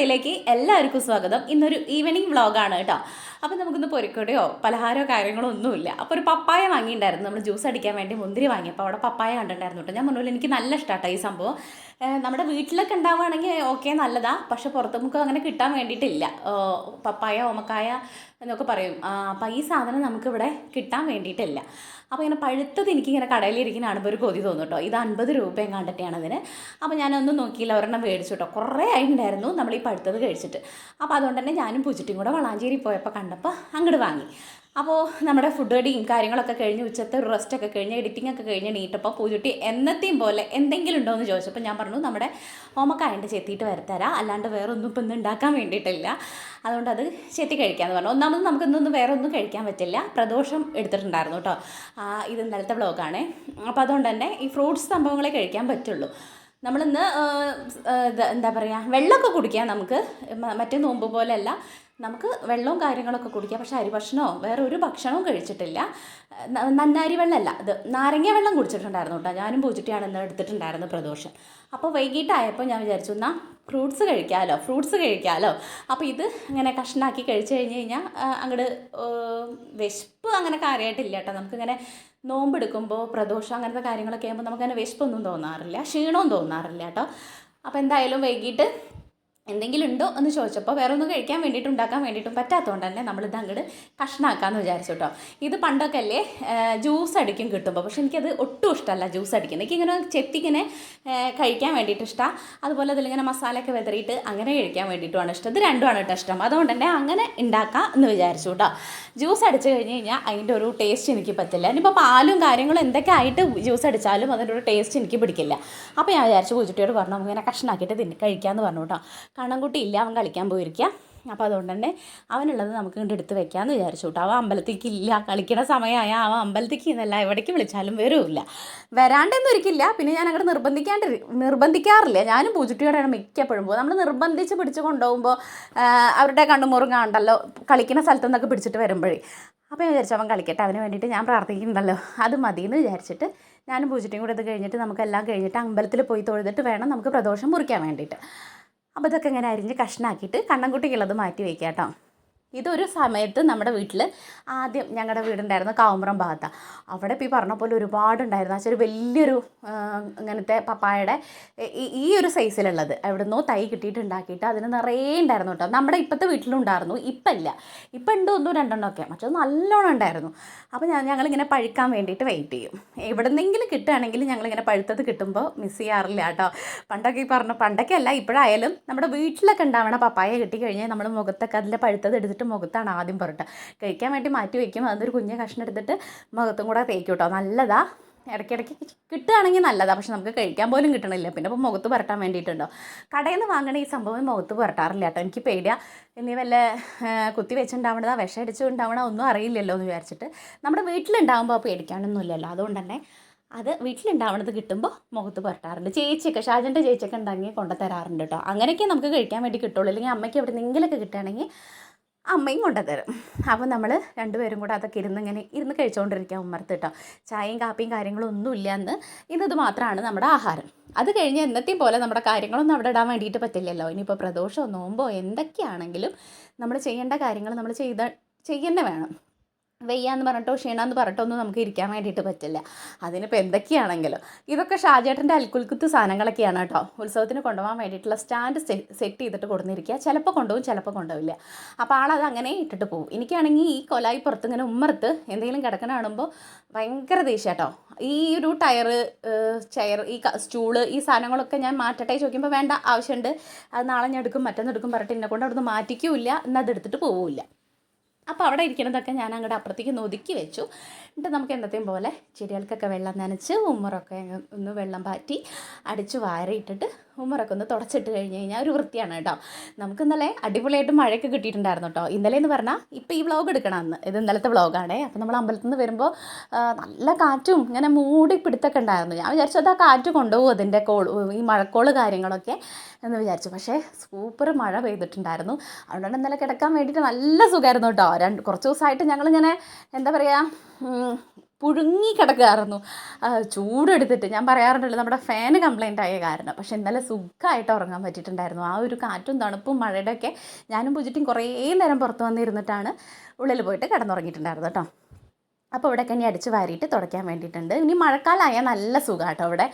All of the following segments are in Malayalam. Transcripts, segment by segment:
വീഡിയോയിലേക്ക് എല്ലാവർക്കും സ്വാഗതം. ഇന്നൊരു ഈവനിങ് വ്ളോഗാണ് കേട്ടോ. അപ്പോൾ നമുക്കൊന്ന് പൊരിക്കടയോ പലഹാരമോ കാര്യങ്ങളോ ഒന്നുമില്ല. അപ്പോൾ ഒരു പപ്പായ വാങ്ങിയിട്ടുണ്ടായിരുന്നു. നമ്മൾ ജ്യൂസ് അടിക്കാൻ വേണ്ടി മുന്തിരി വാങ്ങിയപ്പോൾ അവിടെ പപ്പായ കണ്ടിട്ടുണ്ടായിരുന്നു കേട്ടോ. ഞാൻ പറഞ്ഞില്ല എനിക്ക് നല്ല ഇഷ്ടമാട്ടോ ഈ സംഭവം. നമ്മുടെ വീട്ടിലൊക്കെ ഉണ്ടാവുകയാണെങ്കിൽ ഓക്കെ നല്ലതാ. പക്ഷേ പുറത്ത് നമുക്ക് അങ്ങനെ കിട്ടാൻ വേണ്ടിയിട്ടില്ല. പപ്പായ ഓമക്കായ എന്നൊക്കെ പറയും. അപ്പം ഈ സാധനം നമുക്കിവിടെ കിട്ടാൻ വേണ്ടിയിട്ടില്ല. അപ്പോൾ ഇങ്ങനെ പഴുത്തത് എനിക്കിങ്ങനെ കടയിലിരിക്കുന്ന കാണുമ്പോൾ ഒരു കൊതി തോന്നും കേട്ടോ. ഇത് അൻപത് രൂപയും കണ്ടിട്ടാണ് അതിന്. അപ്പോൾ ഞാനൊന്നും നോക്കിയില്ല. ഒരെണ്ണം മേടിച്ചു കേട്ടോ. കുറേ ആയിട്ടുണ്ടായിരുന്നു നമ്മൾ ഈ പഴുത്തത് കഴിച്ചിട്ട്. അപ്പോൾ അതുകൊണ്ട് തന്നെ ഞാനും പൂച്ചിട്ടും കൂടെ വളാഞ്ചേരി പോയപ്പോൾ കണ്ടപ്പോൾ അങ്ങോട്ട് വാങ്ങി. അപ്പോൾ നമ്മുടെ ഫുഡ് അടിയും കാര്യങ്ങളൊക്കെ കഴിഞ്ഞ് ഉച്ചത്തെ ഒരു റെസ്റ്റ് ഒക്കെ കഴിഞ്ഞ് എഡിറ്റിംഗ് ഒക്കെ കഴിഞ്ഞ് നീട്ടപ്പോൾ പൂജുട്ടി എന്നത്തെയും പോലെ എന്തെങ്കിലും ഉണ്ടോ എന്ന് ചോദിച്ചപ്പോൾ ഞാൻ പറഞ്ഞു നമ്മുടെ ഓമക്കായന്റെ ചെത്തിയിട്ട് വരത്തരാം അല്ലാണ്ട് വേറെ ഒന്നും ഇപ്പം ഇന്ന് ഉണ്ടാക്കാൻ വേണ്ടിയിട്ടില്ല. അതുകൊണ്ട് അത് ചെത്തി കഴിക്കാമെന്ന് പറഞ്ഞു. ഒന്നാമത് നമുക്ക് ഇന്നൊന്നും വേറെ ഒന്നും കഴിക്കാൻ പറ്റില്ല. പ്രദോഷം എടുത്തിട്ടുണ്ടായിരുന്നു കേട്ടോ. ഇത് ഇന്നലത്തെ വ്ളോഗാണ് അപ്പോൾ അതുകൊണ്ട് തന്നെ ഈ ഫ്രൂട്ട്സ് സംഭവങ്ങളെ കഴിക്കാൻ പറ്റുള്ളൂ. നമ്മളിന്ന് എന്താ പറയുക വെള്ളമൊക്കെ കുടിക്കാം നമുക്ക്. മറ്റേ നോമ്പ് പോലെയല്ല. നമുക്ക് വെള്ളവും കാര്യങ്ങളൊക്കെ കുടിക്കാം. പക്ഷേ അരി ഭക്ഷണമോ വേറെ ഒരു ഭക്ഷണവും കഴിച്ചിട്ടില്ല. നന്നാരി വെള്ളമല്ല. ഇത് നാരങ്ങ വെള്ളം കുടിച്ചിട്ടുണ്ടായിരുന്നു കേട്ടോ. ഞാനും പൂച്ചിട്ടിയാണ് ഇന്ന് എടുത്തിട്ടുണ്ടായിരുന്നു പ്രദോഷം. അപ്പോൾ വൈകിട്ടായപ്പോൾ ഞാൻ വിചാരിച്ചു എന്നാൽ ഫ്രൂട്ട്സ് കഴിക്കാമല്ലോ ഫ്രൂട്ട്സ് കഴിക്കാമല്ലോ അപ്പോൾ ഇത് ഇങ്ങനെ കഷ്ണാക്കി കഴിച്ചു കഴിഞ്ഞ് കഴിഞ്ഞാൽ അങ്ങോട്ട് വിശപ്പ് അങ്ങനെ കാര്യമായിട്ടില്ല കേട്ടോ. നമുക്കിങ്ങനെ നോമ്പെടുക്കുമ്പോൾ പ്രദോഷം അങ്ങനത്തെ കാര്യങ്ങളൊക്കെ ആകുമ്പോൾ നമുക്കങ്ങനെ വിശപ്പൊന്നും തോന്നാറില്ല ക്ഷീണവും തോന്നാറില്ല കേട്ടോ. അപ്പോൾ എന്തായാലും വൈകിട്ട് എന്തെങ്കിലും ഉണ്ടോ എന്ന് ചോദിച്ചപ്പോൾ വേറെ ഒന്നും കഴിക്കാൻ വേണ്ടിയിട്ട് ഉണ്ടാക്കാൻ വേണ്ടിയിട്ടും പറ്റാത്തതുകൊണ്ട് തന്നെ നമ്മളിത് അങ്ങോട്ട് കഷ്ണാക്കാമെന്ന് വിചാരിച്ചു കേട്ടോ ഇത് പണ്ടൊക്കെ അല്ലേ ജ്യൂസ് അടിക്കും കിട്ടുമ്പോൾ. പക്ഷെ എനിക്കത് ഒട്ടും ഇഷ്ടമല്ല ജ്യൂസ് അടിക്കുന്നത്. എനിക്കിങ്ങനെ ചെത്തിങ്ങനെ കഴിക്കാൻ വേണ്ടിയിട്ട് ഇഷ്ടമാണ് അതുപോലെ അതിലിങ്ങനെ മസാലയൊക്കെ വെതറിയിട്ട് അങ്ങനെ കഴിക്കാൻ വേണ്ടിയിട്ടുമാണ് ഇഷ്ടം. ഇത് രണ്ടുമാണ് കേട്ടോ ഇഷ്ടം. അതുകൊണ്ട് തന്നെ അങ്ങനെ ഉണ്ടാക്കാം എന്ന് വിചാരിച്ചു കേട്ടോ ജ്യൂസ് അടിച്ച് കഴിഞ്ഞ് കഴിഞ്ഞാൽ അതിന്റെ ഒരു ടേസ്റ്റ് എനിക്ക് പറ്റില്ല. ഇനിയിപ്പോൾ പാലും കാര്യങ്ങളും എന്തൊക്കെ ആയിട്ട് ജ്യൂസ് അടിച്ചാലും അതിന്റെ ഒരു ടേസ്റ്റ് എനിക്ക് പിടിക്കില്ല. അപ്പോൾ ഞാൻ വിചാരിച്ചു പൂച്ചട്ടിയോട് പറഞ്ഞു നമുക്ക് ഇങ്ങനെ കഷ്ണാക്കിയിട്ട് തിന്നെ കഴിക്കാമെന്ന് പറഞ്ഞു കേട്ടോ കണ്ണൻകുട്ടി ഇല്ല അവൻ കളിക്കാൻ പോയിരിക്കുക അപ്പോൾ അതുകൊണ്ട് തന്നെ അവനുള്ളത് നമുക്ക് ഇങ്ങോട്ട് എടുത്ത് വെക്കാമെന്ന് വിചാരിച്ചു കേട്ടോ. അവൻ അമ്പലത്തേക്ക് ഇല്ല കളിക്കണ സമയമായ അവൻ അമ്പലത്തേക്ക് എന്നല്ല എവിടേക്ക് വിളിച്ചാലും വരുമില്ല വരാണ്ടെന്നും ഒരിക്കില്ല പിന്നെ ഞാൻ അങ്ങോട്ട് നിർബന്ധിക്കാണ്ട് നിർബന്ധിക്കാറില്ല. ഞാനും പൂജുട്ടിയോടെയാണ് മിക്കപ്പോഴും പോകും നമ്മൾ നിർബന്ധിച്ച് പിടിച്ച് കൊണ്ടുപോകുമ്പോൾ അവരുടെ കണ്ണുമുറും കാണണ്ടല്ലോ കളിക്കുന്ന സ്ഥലത്തു നിന്നൊക്കെ പിടിച്ചിട്ട് വരുമ്പോഴേ. അപ്പോൾ ഞാൻ വിചാരിച്ചു അവൻ കളിക്കട്ടെ അവന് വേണ്ടിയിട്ട് ഞാൻ പ്രാർത്ഥിക്കുന്നുണ്ടല്ലോ. അത് മതി എന്ന് വിചാരിച്ചിട്ട് ഞാനും പൂജുട്ടിയും കൂടെ ഇത് കഴിഞ്ഞിട്ട് നമുക്കെല്ലാം കഴിഞ്ഞിട്ട് അമ്പലത്തിൽ പോയി തൊഴുതിട്ട് വേണം നമുക്ക് പ്രദോഷം മുറിക്കാൻ വേണ്ടിയിട്ട്. അപ്പോൾ ഇതൊക്കെ ഇങ്ങനെ അരിഞ്ഞ് കഷ്ണാക്കിയിട്ട് കണ്ണൻകുട്ടിക്കുള്ളത് മാറ്റി വയ്ക്കാം കേട്ടോ ഇതൊരു സമയത്ത് നമ്മുടെ വീട്ടിൽ ആദ്യം ഞങ്ങളുടെ വീടുണ്ടായിരുന്ന കാവുമ്പറം ഭാഗത്താണ് അവിടെ ഇപ്പോൾ ഈ പറഞ്ഞ പോലെ ഒരുപാടുണ്ടായിരുന്നു. ആ ഒരു വലിയൊരു ഇങ്ങനത്തെ പപ്പായയുടെ ഈ- ഒരു സൈസിലുള്ളത്. എവിടുന്നോ തൈ കിട്ടിയിട്ട് ഉണ്ടാക്കിയിട്ട് അതിന് നിറയെ ഉണ്ടായിരുന്നു കേട്ടോ. നമ്മുടെ ഇപ്പോഴത്തെ വീട്ടിലുണ്ടായിരുന്നു. ഇപ്പം ഇല്ല ഇപ്പം ഉണ്ടോ ഒന്നും രണ്ടെണ്ണം ഒക്കെ. മറ്റത് നല്ലോണം ഉണ്ടായിരുന്നു. അപ്പോൾ ഞാൻ ഞങ്ങളിങ്ങനെ പഴുക്കാൻ വേണ്ടിയിട്ട് വെയിറ്റ് ചെയ്യും. എവിടെന്നെങ്കിലും കിട്ടുകയാണെങ്കിൽ ഞങ്ങളിങ്ങനെ പഴുത്തത് കിട്ടുമ്പോൾ മിസ് ചെയ്യാറില്ല കേട്ടോ. പണ്ടൊക്കെ ഈ പറഞ്ഞ പണ്ടൊക്കെ അല്ല ഇപ്പോഴായാലും നമ്മുടെ വീട്ടിലൊക്കെ ഉണ്ടാവണ പപ്പായ കിട്ടിക്കഴിഞ്ഞാൽ നമ്മൾ മുഖത്തൊക്കെ അതിന്റെ പഴുത്തത് എടുത്തിട്ട് മുഖത്താണ് ആദ്യം പുരട്ടുക കഴിക്കാൻ വേണ്ടി മാറ്റി വയ്ക്കും അതൊരു കുഞ്ഞ കഷ്ണം എടുത്തിട്ട് മുഖത്തും കൂടെ തേക്കും കേട്ടോ. നല്ലതാ. ഇടയ്ക്കിടയ്ക്ക് കിട്ടുകയാണെങ്കിൽ നല്ലതാണ് പക്ഷെ നമുക്ക് കഴിക്കാൻ പോലും കിട്ടണില്ല. പിന്നെ ഇപ്പോൾ മുഖത്ത് പുരട്ടാൻ വേണ്ടിയിട്ടുണ്ടോ? കടയിൽ നിന്ന് വാങ്ങണ ഈ സംഭവം മുഖത്ത് പുരട്ടാറില്ല കേട്ടോ. എനിക്ക് പേടിയാ. ഇനി വല്ല കുത്തി വെച്ചുണ്ടാവണതാ വിഷം ഒന്നും അറിയില്ലല്ലോ എന്ന് വിചാരിച്ചിട്ട്. നമ്മുടെ വീട്ടിലുണ്ടാകുമ്പോൾ പേടിക്കാനൊന്നുമില്ലല്ലോ അതുകൊണ്ട് തന്നെ അത് വീട്ടിലുണ്ടാവണത് കിട്ടുമ്പോൾ മുഖത്ത് പുരട്ടാറുണ്ട്. ചേച്ചിയൊക്കെ ഷാജന്റെ ചേച്ചിയൊക്കെ ഉണ്ടെങ്കിൽ കൊണ്ടുതരാറുണ്ട് കേട്ടോ. അങ്ങനെയൊക്കെ നമുക്ക് കഴിക്കാൻ വേണ്ടി കിട്ടുള്ളൂ. അല്ലെങ്കിൽ അമ്മയ്ക്ക് എവിടെ നിന്നെങ്കിലൊക്കെ കിട്ടുകയാണെങ്കിൽ അമ്മയും കൊണ്ടുതരും. അപ്പോൾ നമ്മൾ രണ്ടുപേരും കൂടെ അതൊക്കെ ഇരുന്ന് ഇങ്ങനെ ഇരുന്ന് കഴിച്ചുകൊണ്ടിരിക്കാം ഉമ്മർത്ത് കേട്ടോ ചായയും കാപ്പിയും കാര്യങ്ങളും ഒന്നും ഇല്ല എന്ന് ഇന്നത് മാത്രമാണ് നമ്മുടെ ആഹാരം. അത് കഴിഞ്ഞ് എന്നത്തെയും പോലെ നമ്മുടെ കാര്യങ്ങളൊന്നും അവിടെ ഇടാൻ വേണ്ടിയിട്ട് പറ്റില്ലല്ലോ. ഇനിയിപ്പോൾ പ്രദോഷമോ നോമ്പോ എന്തൊക്കെയാണെങ്കിലും നമ്മൾ ചെയ്യേണ്ട കാര്യങ്ങൾ നമ്മൾ ചെയ്ത ചെയ്യന്നെ വേണം. വെയ്യാന്ന് പറഞ്ഞിട്ടോ ക്ഷീണമെന്ന് പറഞ്ഞിട്ടോ ഒന്നും നമുക്ക് ഇരിക്കാൻ വേണ്ടിയിട്ട് പറ്റില്ല. അതിനിപ്പോൾ എന്തൊക്കെയാണെങ്കിലും. ഇതൊക്കെ ഷാജേട്ടന്റെ അൽക്കുൽക്കുത്ത് സാധനങ്ങളൊക്കെയാണ് കേട്ടോ. ഉത്സവത്തിന് കൊണ്ടുപോകാൻ വേണ്ടിയിട്ടുള്ള സ്റ്റാൻഡ് സെറ്റ് ചെയ്തിട്ട് കൊടുത്തിരിക്കുക ചിലപ്പോൾ കൊണ്ടുപോകും ചിലപ്പോൾ കൊണ്ടുപോകില്ല. അപ്പോൾ ആളത് അങ്ങനെ ഇട്ടിട്ട് പോകും. എനിക്കാണെങ്കിൽ ഈ കൊലായി പുറത്ത് ഇങ്ങനെ ഉമ്മർത്ത് എന്തെങ്കിലും കിടക്കണ കാണുമ്പോൾ ഭയങ്കര ദേഷ്യം കേട്ടോ ഈ ഒരു ടയറ് ചെയർ ഈ സ്റ്റൂൾ ഈ സാധനങ്ങളൊക്കെ ഞാൻ മാറ്റട്ടെ ചോദിക്കുമ്പോൾ വേണ്ട ആവശ്യമുണ്ട് അത് നാളെ ഞാൻ എടുക്കും മറ്റൊന്ന് എടുക്കും പറഞ്ഞിട്ട് എന്നെ കൊണ്ട് അവിടുന്ന് മാറ്റിക്കൂല്ല എന്നത് എടുത്തിട്ട് പോവില്ല. അപ്പോൾ അവിടെ ഇരിക്കുന്നതൊക്കെ ഞാൻ അങ്ങോട്ട് അപ്പുറത്തേക്ക് ഒതുക്കി വെച്ചു. എന്നിട്ട് നമുക്ക് എന്നത്തെയും പോലെ ചെടികൾക്കൊക്കെ വെള്ളം നനച്ച് ഉമ്മറൊക്കെ ഒന്ന് വെള്ളം പാറ്റി അടിച്ച് വാരയിട്ടിട്ട് ഉമ്മറൊക്കെ ഒന്ന് തുടച്ചിട്ട് കഴിഞ്ഞ് കഴിഞ്ഞാൽ ഒരു വൃത്തിയാണ് കേട്ടോ. നമുക്ക് ഇന്നലെ അടിപൊളിയായിട്ട് മഴയൊക്കെ കിട്ടിയിട്ടുണ്ടായിരുന്നു കേട്ടോ. ഇന്നലെ എന്ന് പറഞ്ഞാൽ ഇപ്പോൾ ഈ വ്ളോഗ് എടുക്കണം അന്ന് ഇത് ഇന്നലത്തെ വ്ളോഗാണേ അപ്പോൾ നമ്മൾ അമ്പലത്തിൽ നിന്ന് വരുമ്പോൾ നല്ല കാറ്റും ഇങ്ങനെ മൂടി പിടുത്തൊക്കെ ഉണ്ടായിരുന്നു. ഞാൻ വിചാരിച്ചു അത് ആ കാറ്റ് കൊണ്ടുപോകും അതിന്റെ കോൾ ഈ മഴക്കോൾ കാര്യങ്ങളൊക്കെ എന്ന് വിചാരിച്ചു. പക്ഷേ സൂപ്പർ മഴ പെയ്തിട്ടുണ്ടായിരുന്നു. അതുകൊണ്ട് ഇന്നലെ കിടക്കാൻ വേണ്ടിയിട്ട് നല്ല സുഖമായിരുന്നു കേട്ടോ. രണ്ട് കുറച്ച് ദിവസമായിട്ട് ഞങ്ങളിങ്ങനെ എന്താ പറയുക പുഴുങ്ങി കിടക്കുകയായിരുന്നു ആ, ചൂടെടുത്തിട്ട് ഞാൻ പറയാറുണ്ടല്ലോ നമ്മുടെ ഫാന് കംപ്ലൈന്റ് ആയ കാരണം. പക്ഷെ ഇന്നലെ സുഖമായിട്ട് ഉറങ്ങാൻ പറ്റിയിട്ടുണ്ടായിരുന്നു. ആ ഒരു കാറ്റും തണുപ്പും മഴയുടെ ഒക്കെ ഞാനും പൂജിറ്റും കുറേ നേരം പുറത്ത് വന്നിരുന്നിട്ടാണ് ഉള്ളിൽ പോയിട്ട് കിടന്നുറങ്ങിയിട്ടുണ്ടായിരുന്നു കേട്ടോ. അപ്പോൾ ഇവിടെയൊക്കെ ഇനി അടിച്ച് വാരിയിട്ട് തുടയ്ക്കാൻ വേണ്ടിയിട്ടുണ്ട്. ഇനി മഴക്കാലമായാൽ നല്ല സുഖമാട്ടോ അവിടെ.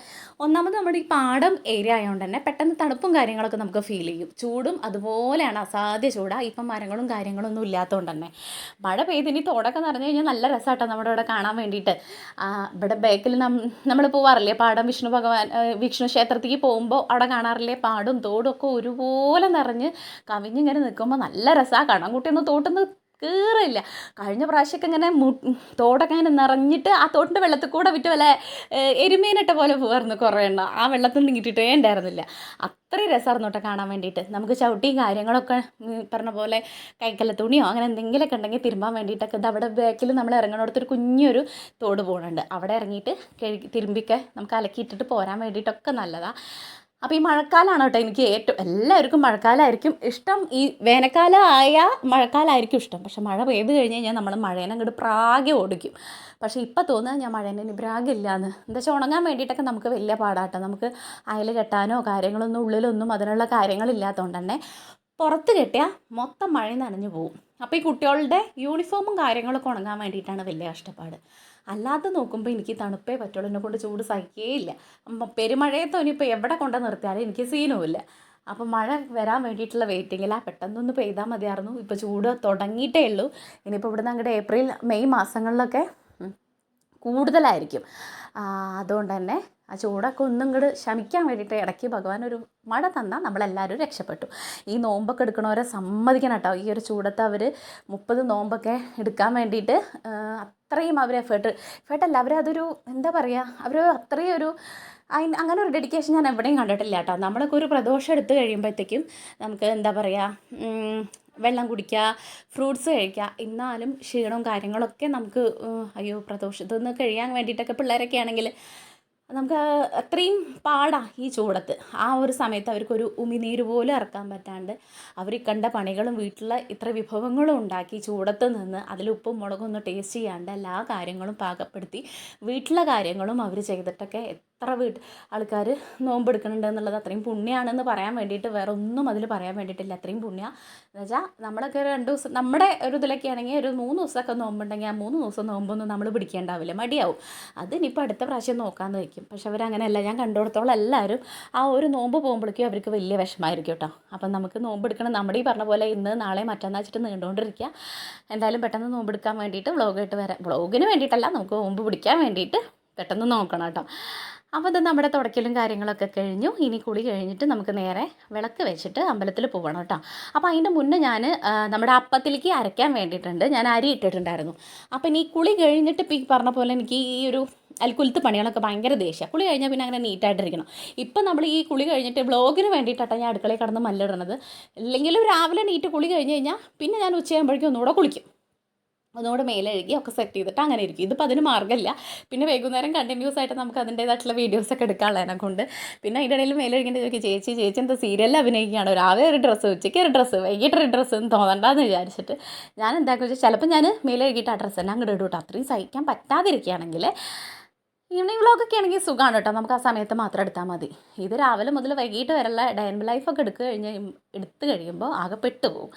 ഒന്നാമത് നമ്മുടെ ഈ പാടം ഏരിയ ആയതുകൊണ്ട് തന്നെ പെട്ടെന്ന് തണുപ്പും കാര്യങ്ങളൊക്കെ നമുക്ക് ഫീൽ ചെയ്യും. ചൂടും അതുപോലെയാണ് അസാധ്യ ചൂടാ. ഇപ്പം മരങ്ങളും കാര്യങ്ങളും ഒന്നും ഇല്ലാത്തതുകൊണ്ട് തന്നെ. മഴ പെയ്ത് ഇനി തോടൊക്കെ നിറഞ്ഞു കഴിഞ്ഞാൽ നല്ല രസമാട്ടോ നമ്മുടെ ഇവിടെ കാണാൻ വേണ്ടിയിട്ട്. ഇവിടെ ബേക്കിൽ നമ്മൾ പോവാറില്ലേ? പാടം വിഷ്ണു ഭഗവാൻ വിഷ്ണു ക്ഷേത്രത്തിലേക്ക് പോകുമ്പോൾ അവിടെ കാണാറില്ലേ? പാടും തോടും ഒക്കെ ഒരുപോലെ നിറഞ്ഞ് കവിഞ്ഞിങ്ങനെ നിൽക്കുമ്പോൾ നല്ല രസമാണ് കാണാൻ കുട്ടിയൊന്ന് തോട്ടുന്ന കീറില്ല. കഴിഞ്ഞ പ്രാവശ്യമൊക്കെ ഇങ്ങനെ മു തോടൊക്കെ ഇങ്ങനെ നിറഞ്ഞിട്ട് ആ തോട്ടിന്റെ വെള്ളത്തിൽ കൂടെ വിറ്റ് വല്ല എരുമീനിട്ട പോലെ പോകായിരുന്നു കുറേ എണ്ണം. ആ വെള്ളത്തിൽ നിന്ന് കിട്ടിയിട്ടേ ഉണ്ടായിരുന്നില്ല. അത്രയും രസമായിരുന്നു കേട്ടോ കാണാൻ വേണ്ടിയിട്ട്. നമുക്ക് ചവിട്ടിയും കാര്യങ്ങളൊക്കെ പറഞ്ഞ പോലെ കൈക്കല്ല തുണിയോ അങ്ങനെ എന്തെങ്കിലുമൊക്കെ ഉണ്ടെങ്കിൽ തിരുമ്പാൻ വേണ്ടിയിട്ടൊക്കെ ഇത് അവിടെ ബാക്കിൽ നമ്മൾ ഇറങ്ങണോടത്തൊരു കുഞ്ഞൊരു തോട് പോകുന്നുണ്ട് അവിടെ ഇറങ്ങിയിട്ട് തിരുമ്പിക്കെ നമുക്ക് അലക്കിയിട്ടിട്ട് പോരാൻ വേണ്ടിയിട്ടൊക്കെ നല്ലതാണ് അപ്പോൾ ഈ മഴക്കാലമാണ് കേട്ടോ എനിക്ക് ഏറ്റവും എല്ലാവർക്കും മഴക്കാലമായിരിക്കും ഇഷ്ടം. ഈ വേനൽക്കാലം ആയാൽ മഴക്കാലമായിരിക്കും ഇഷ്ടം. പക്ഷെ മഴ പെയ്ത് കഴിഞ്ഞ് കഴിഞ്ഞാൽ നമ്മൾ മഴേനെ അങ്ങോട്ട് പ്രാഗ്യം ഓടിക്കും. പക്ഷേ ഇപ്പോൾ തോന്നുക ഞാൻ മഴേനെ ഇനി പ്രാഗില്ല എന്ന് എന്താ വെച്ചാൽ ഉണങ്ങാൻ വേണ്ടിയിട്ടൊക്കെ നമുക്ക് വലിയ പാടാട്ടോ. നമുക്ക് അയൽ കെട്ടാനോ കാര്യങ്ങളൊന്നും ഉള്ളിലൊന്നും അതിനുള്ള കാര്യങ്ങളില്ലാത്തതുകൊണ്ട് തന്നെ പുറത്ത് കെട്ടിയാൽ മൊത്തം മഴ നനഞ്ഞു പോകും അപ്പോൾ ഈ കുട്ടികളുടെ യൂണിഫോമും കാര്യങ്ങളൊക്കെ ഉണങ്ങാൻ വേണ്ടിയിട്ടാണ് വലിയ കഷ്ടപ്പാട്. അല്ലാതെ നോക്കുമ്പോൾ എനിക്ക് തണുപ്പേ പറ്റുള്ളൂ. എന്നെ കൊണ്ട് ചൂട് സഹിക്കേയില്ല പെരുമഴയത്തോ ഇനിയിപ്പോൾ എവിടെ കൊണ്ട് നിർത്തിയാലും എനിക്ക് സീനുമില്ല അപ്പോൾ മഴ വരാൻ വേണ്ടിയിട്ടുള്ള വെയിറ്റിങ്ങിലാണ് പെട്ടെന്നൊന്ന് പെയ്താൽ മതിയായിരുന്നു. ഇപ്പോൾ ചൂട് തുടങ്ങിയിട്ടേ ഉള്ളൂ. ഇനിയിപ്പോൾ ഇവിടുന്ന് അങ്ങോട്ട് ഏപ്രിൽ മെയ് മാസങ്ങളിലൊക്കെ കൂടുതലായിരിക്കും. അതുകൊണ്ട് തന്നെ ആ ചൂടൊക്കെ ഒന്നും ഇങ്ങോട്ട് ശമിക്കാൻ വേണ്ടിയിട്ട് ഇടയ്ക്ക് ഭഗവാൻ ഒരു മഴ തന്നാൽ നമ്മളെല്ലാവരും രക്ഷപ്പെട്ടു. ഈ നോമ്പൊക്കെ എടുക്കണവരെ സമ്മതിക്കണം കേട്ടോ ഈ ഒരു ചൂടത്ത് അവർ മുപ്പത് നോമ്പൊക്കെ എടുക്കാൻ വേണ്ടിയിട്ട് അത്രയും അവർ എഫേർട്ട് എഫേർട്ടല്ല അവരതൊരു എന്താ പറയുക അവർ അത്രയും ഒരു അതിന് അങ്ങനെ ഒരു ഡെഡിക്കേഷൻ ഞാൻ എവിടെയും കണ്ടിട്ടില്ല കേട്ടോ നമ്മളൊക്കെ ഒരു പ്രദോഷം എടുത്തു കഴിയുമ്പോഴത്തേക്കും നമുക്ക് എന്താ പറയുക വെള്ളം കുടിക്കുക ഫ്രൂട്ട്സ് കഴിക്കുക എന്നാലും ക്ഷീണവും കാര്യങ്ങളൊക്കെ നമുക്ക് അയ്യോ പ്രദോഷത്തൊന്ന് കഴിയാൻ വേണ്ടിയിട്ടൊക്കെ പിള്ളേരൊക്കെ ആണെങ്കിൽ നമുക്ക് അത്രയും പാടാ ഈ ചൂടത്ത്. ആ ഒരു സമയത്ത് അവർക്കൊരു ഉമിനീര് പോലും ഇറക്കാൻ പറ്റാണ്ട് അവർ കണ്ട പണികളും വീട്ടിലെ ഇത്ര വിഭവങ്ങളും ഉണ്ടാക്കി ചൂടത്ത് നിന്ന് അതിൽ ഉപ്പും മുളകും ഒന്നും ടേസ്റ്റ് ചെയ്യാണ്ട് എല്ലാ കാര്യങ്ങളും പാകപ്പെടുത്തി വീട്ടിലെ കാര്യങ്ങളും അവർ ചെയ്തിട്ടൊക്കെ എത്ര വീട്ട് ആൾക്കാർ നോമ്പെടുക്കുന്നുണ്ട് എന്നുള്ളത് അത്രയും പുണ്യമാണെന്ന് പറയാൻ വേണ്ടിയിട്ട് വേറെ ഒന്നും അതിൽ പറയാൻ വേണ്ടിയിട്ടില്ല. അത്രയും പുണ്യ. എന്ന് വെച്ചാൽ നമ്മളൊക്കെ ഒരു രണ്ട് ദിവസം നമ്മുടെ ഒരു ഇതിലൊക്കെ ആണെങ്കിൽ ഒരു മൂന്ന് ദിവസമൊക്കെ നോമ്പുണ്ടെങ്കിൽ ആ മൂന്ന് ദിവസം നോമ്പൊന്നും നമ്മൾ പിടിക്കേണ്ടാവില്ല. മടിയാവും. അതിനിപ്പോൾ അടുത്ത പ്രാവശ്യം നോക്കാമെന്ന് വയ്ക്കും പക്ഷെ അവരങ്ങനെയല്ല. ഞാൻ കണ്ടിടത്തോളം എല്ലാവരും ആ ഒരു നോമ്പ് പോകുമ്പോഴേക്കും അവർക്ക് വലിയ വിഷമമായിരിക്കും കേട്ടോ. അപ്പം നമുക്ക് നോമ്പ് എടുക്കണം നമ്മുടെ ഈ പറഞ്ഞ പോലെ ഇന്ന് നാളെ മറ്റന്നാൾ വെച്ചിട്ട് നീണ്ടുകൊണ്ടിരിക്കുക എന്തായാലും പെട്ടെന്ന് നോമ്പ് എടുക്കാൻ വേണ്ടിയിട്ട് വ്ളോഗായിട്ട് വരാം. വ്ളോഗിന് വേണ്ടിയിട്ടല്ല നമുക്ക് നോമ്പ് പിടിക്കാൻ വേണ്ടിയിട്ട് പെട്ടെന്ന് നോക്കണം കേട്ടോ. അപ്പോൾ ഇത് നമ്മുടെ തുടക്കലും കാര്യങ്ങളൊക്കെ കഴിഞ്ഞു. ഇനി കുളി കഴിഞ്ഞിട്ട് നമുക്ക് നേരെ വിളക്ക് വെച്ചിട്ട് അമ്പലത്തിൽ പോകണം കേട്ടോ. അപ്പോൾ അതിന്റെ മുന്നേ ഞാൻ നമ്മുടെ അപ്പത്തിലേക്ക് അരയ്ക്കാൻ വേണ്ടിയിട്ടുണ്ട്. ഞാൻ അരി ഇട്ടിട്ടുണ്ടായിരുന്നു. അപ്പോൾ ഇനി കുളി കഴിഞ്ഞിട്ട് ഈ പറഞ്ഞ പോലെ എനിക്ക് ഈ ഒരു അൽക്കുലത്ത് പണികളൊക്കെ ഭയങ്കര ദേഷ്യമാണ് കുളി കഴിഞ്ഞാൽ പിന്നെ അങ്ങനെ നീറ്റായിട്ടിരിക്കണം. ഇപ്പം നമ്മൾ ഈ കുളി കഴിഞ്ഞിട്ട് ബ്ലോഗിന് വേണ്ടിയിട്ടാണ് ഞാൻ അടുക്കളയിൽ കടന്ന് മല്ലിടണത് ഇല്ലെങ്കിലും രാവിലെ നീറ്റ് കുളി കഴിഞ്ഞ് കഴിഞ്ഞാൽ പിന്നെ ഞാൻ ഉച്ചയാകുമ്പോഴേക്കും ഒന്നുകൂടെ കുളിക്കും. ഒന്നുകൂടെ മേലഴുകി ഒക്കെ സെറ്റ് ചെയ്തിട്ട് അങ്ങനെ ഇരിക്കും. ഇതിപ്പോൾ അതിന് മാർഗമില്ല. പിന്നെ വൈകുന്നേരം കണ്ടിന്യൂസ് ആയിട്ട് നമുക്ക് അതിന്റേതായിട്ടുള്ള വീഡിയോസൊക്കെ എടുക്കാനുള്ളതിനെ കൊണ്ട് പിന്നെ അതിന്റെ ഇടയിൽ മേലഴുകിന്റെ ചോദിക്കും ചേച്ചി ചേച്ചി എന്താ സീരിയലിൽ അഭിനയിക്കുകയാണ്. രാവിലെ ഒരു ഡ്രസ്സ് ഉച്ചയ്ക്ക് ഒരു ഡ്രസ്സ് വൈകിട്ട് ഒരു ഡ്രസ്സ് എന്ന് തോന്നണ്ടെന്ന് വിചാരിച്ചിട്ട് ഞാൻ എന്താക്കുക വെച്ചാൽ ചിലപ്പോൾ ഞാൻ മേലഴുകിയിട്ട് ആ ഡ്രസ്സ് തന്നെ അങ്ങോട്ട് ഇടും കേട്ടോ അത്രയും സഹിക്കാൻ പറ്റാതിരിക്കുകയാണെങ്കിൽ ഈവനിങ് വ്ളോഗൊക്കെ ആണെങ്കിൽ സുഖമാണ് കേട്ടോ. നമുക്ക് ആ സമയത്ത് മാത്രം എടുത്താൽ മതി. ഇത് രാവിലെ മുതൽ വൈകിട്ട് വരെയുള്ള ഡൈൻ ലൈഫൊക്കെ എടുക്കുക കഴിഞ്ഞ് എടുത്ത് കഴിയുമ്പോൾ ആകെ പെട്ടു പോകും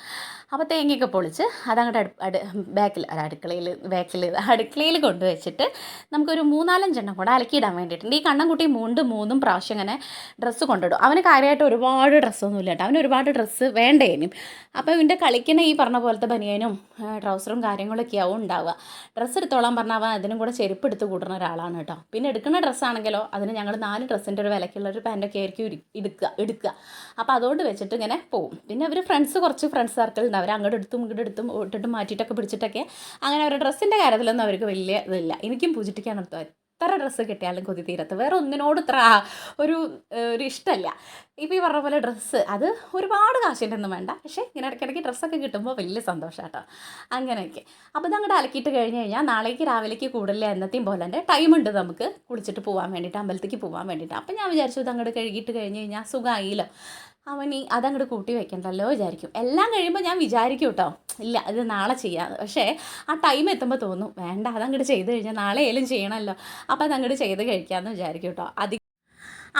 അപ്പോൾ തേങ്ങയൊക്കെ പൊളിച്ച് അതങ്ങോട്ട് അടു അടു ബാക്കിൽ അല്ല അടുക്കളയിൽ ബാക്കിൽ അടുക്കളയിൽ കൊണ്ടുവച്ചിട്ട് നമുക്കൊരു മൂന്നാലഞ്ചെണ്ണം കൂടെ അലക്കിയിടാൻ വേണ്ടിയിട്ടുണ്ട്. ഈ കണ്ണൻകുട്ടി മൂണ്ട് മൂന്നും പ്രാവശ്യം ഇങ്ങനെ ഡ്രസ്സ് കൊണ്ടിടും അവന് കാര്യമായിട്ട് ഒരുപാട് ഡ്രസ്സൊന്നും ഇല്ല കേട്ടോ. അവന് ഒരുപാട് ഡ്രസ്സ് വേണ്ടേനും അപ്പോൾ ഇവന്റെ കളിക്കുന്ന ഈ പറഞ്ഞ പോലത്തെ ബനിയനും ട്രൗസറും കാര്യങ്ങളൊക്കെ ആവും ഉണ്ടാവുക. ഡ്രസ്സ് എടുത്തോളാൻ പറഞ്ഞാൽ അവൻ അതിനും കൂടെ ചെരുപ്പ് എടുത്ത് കൂടുന്ന ഒരാളാണ് കേട്ടോ. പിന്നെ എടുക്കുന്ന ഡ്രസ്സാണെങ്കിലോ അതിന് ഞങ്ങൾ നാല് ഡ്രസ്സിന്റെ ഒരു വിലക്കുള്ള ഒരു പാന്റൊക്കെ ആയിരിക്കും എടുക്കുക എടുക്കുക. അപ്പോൾ അതുകൊണ്ട് വെച്ചിട്ട് ഇങ്ങനെ പോവും. പിന്നെ അവർ ഫ്രണ്ട്സ് കുറച്ച് ഫ്രണ്ട്സ് സർക്കിളിൽ നിന്ന് അവർ അങ്ങോട്ട് എടുത്തും ഇങ്ങോട്ട് എടുത്തും ഇട്ടിട്ട് മാറ്റിയിട്ടൊക്കെ പിടിച്ചിട്ടൊക്കെ അങ്ങനെ അവരുടെ ഡ്രസ്സിന്റെ കാര്യത്തിലൊന്നും അവർക്ക് വലിയ ഇതില്ല. എനിക്കും പൂജിട്ടിക്കാണ് എത്ര ഡ്രസ്സ് കിട്ടിയാലും കൊതി തീരത്ത്. വേറെ ഒന്നിനോട് ഇത്ര ഒരു ഒരു ഇഷ്ടമല്ല ഇപ്പോൾ ഈ പറഞ്ഞ പോലെ ഡ്രസ്സ് അത് ഒരുപാട് കാശിന്റെ ഒന്നും വേണ്ട. പക്ഷേ ഇങ്ങനെ ഇടയ്ക്കിടയ്ക്ക് ഡ്രസ്സൊക്കെ കിട്ടുമ്പോൾ വലിയ സന്തോഷം കേട്ടോ അങ്ങനെയൊക്കെ. അപ്പോൾ ഇത് അങ്ങോട്ട് അലക്കിയിട്ട് കഴിഞ്ഞ് കഴിഞ്ഞാൽ നാളേക്ക് രാവിലേക്ക് കൂടുതൽ എന്നത്തെയും പോലെ തന്നെ ടൈമുണ്ട് നമുക്ക് കുളിച്ചിട്ട് പോകാൻ വേണ്ടിയിട്ട് അമ്പലത്തേക്ക് പോകാൻ വേണ്ടിയിട്ട് അപ്പോൾ ഞാൻ വിചാരിച്ചു ഇത് അങ്ങോട്ട് കഴുകിയിട്ട് കഴിഞ്ഞ് കഴിഞ്ഞാൽ സുഖമായില്ലോ അവൻ ഈ അതങ്ങോട്ട് കൂട്ടി വെക്കണ്ടല്ലോ വിചാരിക്കും. എല്ലാം കഴിയുമ്പോൾ ഞാൻ വിചാരിക്കും കേട്ടോ ഇല്ല ഇത് നാളെ ചെയ്യാം പക്ഷേ ആ ടൈം എത്തുമ്പോൾ തോന്നും വേണ്ട അതങ്ങോട്ട് ചെയ്ത് കഴിഞ്ഞാൽ നാളെ ഏലും ചെയ്യണമല്ലോ അപ്പോൾ അതങ്ങോട്ട് ചെയ്ത് കഴിക്കാമെന്ന് വിചാരിക്കും കേട്ടോ അതി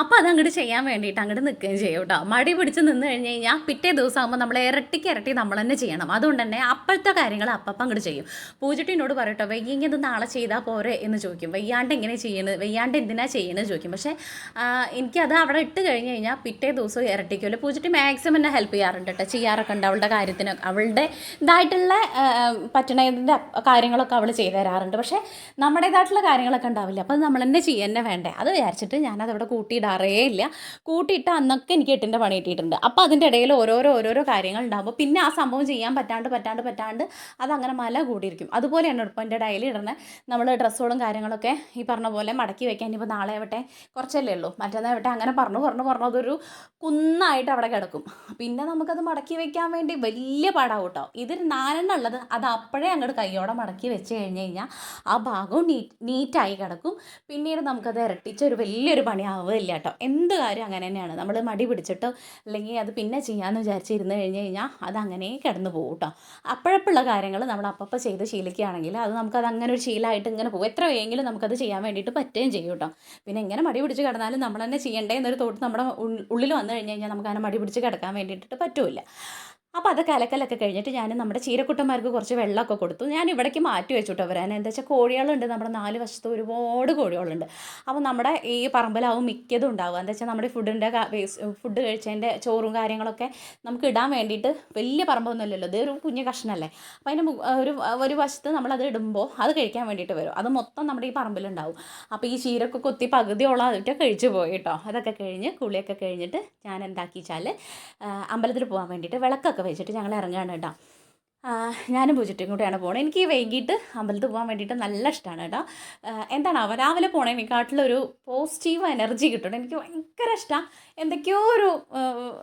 അപ്പോൾ അത് അങ്ങോട്ട് ചെയ്യാൻ വേണ്ടിയിട്ട് അങ്ങോട്ട് നിൽക്കുകയും ചെയ്യും കേട്ടോ. മടി പിടിച്ച് നിന്ന് കഴിഞ്ഞ് കഴിഞ്ഞാൽ പിറ്റേ ദിവസം ആകുമ്പോൾ നമ്മൾ ഇരട്ടിക്ക് ഇരട്ടി നമ്മൾ തന്നെ ചെയ്യണം. അതുകൊണ്ട് തന്നെ അപ്പോഴത്തെ കാര്യങ്ങൾ അപ്പം അങ്ങോട്ട് ചെയ്യും. പൂജട്ടിനോട് പറയട്ടോ വയ്യെങ്കിൽ ഇത് നാളെ ചെയ്താൽ പോരെ? എന്ന് ചോദിക്കും. വയ്യാണ്ട് എങ്ങനെ ചെയ്യണത് വയ്യാണ്ട് എന്തിനാ ചെയ്യണത് ചോദിക്കും. പക്ഷേ എനിക്കത് അവിടെ ഇട്ട് കഴിഞ്ഞ് കഴിഞ്ഞാൽ പിറ്റേ ദിവസം ഇരട്ടിക്കുമല്ലോ പൂജട്ടി മാക്സിമം എന്നെ ഹെൽപ്പ് ചെയ്യാറുണ്ട് കേട്ടോ. ചെയ്യാറൊക്കെ ഉണ്ട് അവളുടെ കാര്യത്തിന്. അവളുടെ ഇതായിട്ടുള്ള പറ്റണതിന്റെ കാര്യങ്ങളൊക്കെ അവൾ ചെയ്തു തരാറുണ്ട്. പക്ഷേ നമ്മുടേതായിട്ടുള്ള കാര്യങ്ങളൊക്കെ ഉണ്ടാവില്ല. അപ്പോൾ അത് നമ്മൾ തന്നെ ചെയ്യുക തന്നെ വേണ്ടേ? അത് വിചാരിച്ചിട്ട് ഞാനതവിടെ കൂട്ടിയിടാറേ ഇല്ല കൂട്ടിയിട്ട് അന്നൊക്കെ എനിക്ക് എട്ടിന്റെ പണി കിട്ടിയിട്ടുണ്ട്. അപ്പോൾ അതിന്റെ ഇടയിൽ ഓരോരോ ഓരോരോ കാര്യങ്ങൾ ഉണ്ടാകുമ്പോൾ പിന്നെ ആ സംഭവം ചെയ്യാൻ പറ്റാണ്ട് പറ്റാണ്ട് പറ്റാണ്ട് അതങ്ങനെ മല കൂടിയിരിക്കും. അതുപോലെയാണ് ഇപ്പോൾ എന്റെ ഡയലി ഇടുന്നത് നമ്മൾ ഡ്രസ്സുകളും കാര്യങ്ങളൊക്കെ ഈ പറഞ്ഞ പോലെ മടക്കി വെക്കാൻ ഇപ്പോൾ നാളെ ആവട്ടെ കുറച്ചല്ലേ ഉള്ളൂ. മറ്റന്നാവട്ടെ അങ്ങനെ പറഞ്ഞു പറഞ്ഞു പറഞ്ഞു അതൊരു കുന്നായിട്ട് അവിടെ കിടക്കും. പിന്നെ നമുക്കത് മടക്കി വെക്കാൻ വേണ്ടി വലിയ പാടാവും കേട്ടോ ഇതിൽ നാലെണ്ണം ഉള്ളത് അത് അപ്പോഴേ അങ്ങോട്ട് കൈയോടെ മടക്കി വെച്ച് കഴിഞ്ഞ് കഴിഞ്ഞാൽ ആ ഭാഗവും നീറ്റ് നീറ്റായി കിടക്കും. പിന്നീട് നമുക്കത് ഇരട്ടിച്ച് ഒരു വലിയൊരു പണിയാവുകയില്ല കേട്ടോ എന്ത് കാര്യം അങ്ങനെ തന്നെയാണ്. നമ്മൾ മടി പിടിച്ചിട്ടോ അല്ലെങ്കിൽ അത് പിന്നെ ചെയ്യാമെന്ന് വിചാരിച്ചിരുന്ന് കഴിഞ്ഞ് കഴിഞ്ഞാൽ അത് അങ്ങനെ കിടന്നു പോകും കേട്ടോ അപ്പോഴപ്പോഴുള്ള കാര്യങ്ങൾ നമ്മൾ അപ്പപ്പോൾ ചെയ്ത് ശീലിക്കുകയാണെങ്കിൽ അത് നമുക്കത് അങ്ങനെ ഒരു ശീലമായിട്ട് ഇങ്ങനെ പോകും. എത്ര വേണമെങ്കിലും നമുക്കത് ചെയ്യാൻ വേണ്ടിയിട്ട് പറ്റുകയും ചെയ്യും കേട്ടോ പിന്നെ എങ്ങനെ മടി പിടിച്ച് കിടന്നാലും നമ്മൾ തന്നെ ചെയ്യണ്ടേ എന്നൊരു തോട്ട് നമ്മുടെ ഉള്ളിൽ വന്നു കഴിഞ്ഞ് കഴിഞ്ഞാൽ നമുക്ക് മടി പിടിച്ച് കിടക്കാൻ വേണ്ടിയിട്ട് പറ്റില്ല. അപ്പോൾ അതൊക്കെ അലക്കലൊക്കെ കഴിഞ്ഞിട്ട് ഞാൻ നമ്മുടെ ചീരക്കുട്ടന്മാർക്ക് കുറച്ച് വെള്ളമൊക്കെ കൊടുത്തു. ഞാൻ ഇവിടേക്ക് മാറ്റി വെച്ചിട്ടോ വരാൻ. എന്താ വെച്ചാൽ കോഴികളുണ്ട്. നമ്മുടെ നാല് വശത്ത് ഒരുപാട് കോഴികളുണ്ട്. അപ്പോൾ നമ്മുടെ ഈ പറമ്പിലാവും മിക്കതും ഉണ്ടാവുക. എന്താ വെച്ചാൽ നമ്മുടെ ഫുഡിന്റെ ഫുഡ് കഴിച്ചതിന്റെ ചോറും കാര്യങ്ങളൊക്കെ നമുക്ക് ഇടാൻ വേണ്ടിയിട്ട് വലിയ പറമ്പൊന്നുമല്ലല്ലോ ഇത് ഒരു കുഞ്ഞു കഷ്ണല്ലേ. അപ്പോൾ അതിന് ഒരു ഒരു വശത്ത് നമ്മളത് ഇടുമ്പോൾ അത് കഴിക്കാൻ വേണ്ടിയിട്ട് വരും. അത് മൊത്തം നമ്മുടെ ഈ പറമ്പിലുണ്ടാവും. അപ്പോൾ ഈ ചീരൊക്കെ കൊത്തി പകുതിയോളം അതിട്ട് കഴിച്ചു പോയി കേട്ടോ അതൊക്കെ കഴിഞ്ഞ് കുളിയൊക്കെ കഴിഞ്ഞിട്ട് ഞാൻ എന്താക്കി വെച്ചാൽ അമ്പലത്തിൽ പോകാൻ വേണ്ടിയിട്ട് വിളക്കൊക്കെ വെച്ചിട്ട് ഞങ്ങൾ ഇറങ്ങുകയാണ് കേട്ടോ. ഞാനും പൂജറ്റും കൂടെയാണ് പോണത് എനിക്ക് വൈകിട്ട് അമ്പലത്തിൽ പോകാൻ വേണ്ടിയിട്ട് നല്ല ഇഷ്ടമാണ് കേട്ടോ. എന്താണ് അവ രാവിലെ പോണേനെക്കാട്ടിലൊരു പോസിറ്റീവ് എനർജി കിട്ടുന്നുണ്ട് എനിക്ക് ഭയങ്കര ഇഷ്ടമാണ് എന്തൊക്കെയോ ഒരു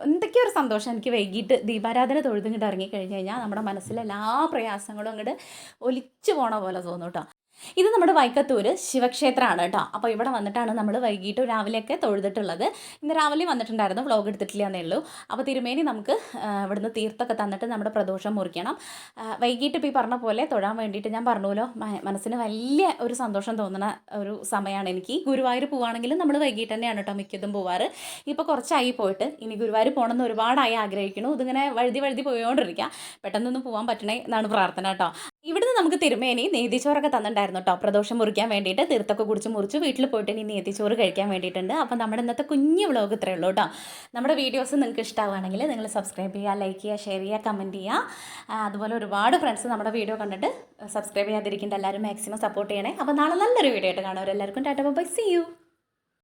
എന്തൊക്കെയോ ഒരു സന്തോഷം എനിക്ക് വൈകിട്ട് ദീപാരാധന തൊഴുതും ഇറങ്ങി കഴിഞ്ഞ് കഴിഞ്ഞാൽ നമ്മുടെ മനസ്സിലെ എല്ലാ പ്രയാസങ്ങളും അങ്ങോട്ട് ഒലിച്ചു പോണ പോലെ തോന്നും കേട്ടോ. ഇത് നമ്മുടെ വൈക്കത്തൂർ ശിവക്ഷേത്രമാണ് കേട്ടോ. അപ്പോൾ ഇവിടെ വന്നിട്ടാണ് നമ്മൾ വൈകിട്ട് രാവിലെയൊക്കെ തൊഴുതിട്ടുള്ളത്. ഇന്ന് രാവിലെ വന്നിട്ടുണ്ടായിരുന്നു വ്ളോഗ് എടുത്തിട്ടില്ല എന്നേ ഉള്ളൂ അപ്പോൾ തിരുമേനി നമുക്ക് ഇവിടുന്ന് തീർത്തൊക്കെ തന്നിട്ട് നമ്മുടെ പ്രദോഷം മുറിക്കണം. വൈകിട്ട് ഇപ്പോൾ ഈ പറഞ്ഞ പോലെ തൊഴാൻ വേണ്ടിയിട്ട് ഞാൻ പറഞ്ഞുല്ലോ മനസ്സിന് വലിയ ഒരു സന്തോഷം തോന്നുന്ന ഒരു സമയമാണ് എനിക്ക്. ഗുരുവായൂർ പോവുകയാണെങ്കിലും നമ്മൾ വൈകിട്ട് തന്നെയാണ് കേട്ടോ മിക്കതും പോവാറ്. ഇപ്പോൾ കുറച്ചായി പോയിട്ട് ഇനി ഗുരുവായൂർ പോകണമെന്ന് ഒരുപാടായി ആഗ്രഹിക്കുന്നു. ഇതിങ്ങനെ വഴുതി വഴുതി പോയോണ്ടിരിക്കുക പെട്ടെന്നൊന്നും പോകാൻ പറ്റണേ എന്നാണ് പ്രാർത്ഥന കേട്ടോ. ഇവിടുന്ന് നമുക്ക് തിരുമേനി നെയ്തിച്ചോറൊക്കെ തന്നിട്ടുണ്ടായിരുന്നു കേട്ടോ പ്രദോഷം മുറിക്കാൻ വേണ്ടിയിട്ട് തീർത്തൊക്കെ കുടിച്ച് മുറിച്ച് വീട്ടിൽ പോയിട്ട് ഇനി നെയ്തിച്ചോറ് കഴിക്കാൻ വേണ്ടിയിട്ടുണ്ട്. അപ്പോൾ നമ്മുടെ ഇന്നത്തെ കുഞ്ഞു വ്ളോഗ് ഇത്രയേ ഉള്ളൂ കേട്ടോ നമ്മുടെ വീഡിയോസ് നിങ്ങൾക്ക് ഇഷ്ടമാവുകയാണെങ്കിൽ നിങ്ങൾ സബ്സ്ക്രൈബ് ചെയ്യുക ലൈക്ക് ചെയ്യുക ഷെയർ ചെയ്യുക കമന്റ് ചെയ്യുക. അതുപോലെ ഒരുപാട് ഫ്രണ്ട്സ് നമ്മുടെ വീഡിയോ കണ്ടിട്ട് സബ്സ്ക്രൈബ് ചെയ്യാതിരിക്കേണ്ട എല്ലാവരും മാക്സിമം സപ്പോർട്ട് ചെയ്യണേ. അപ്പോൾ നാളെ നല്ലൊരു വീഡിയോ ആയിട്ട് കാണാം. എല്ലാവർക്കും ടാറ്റ ബൈ സി യു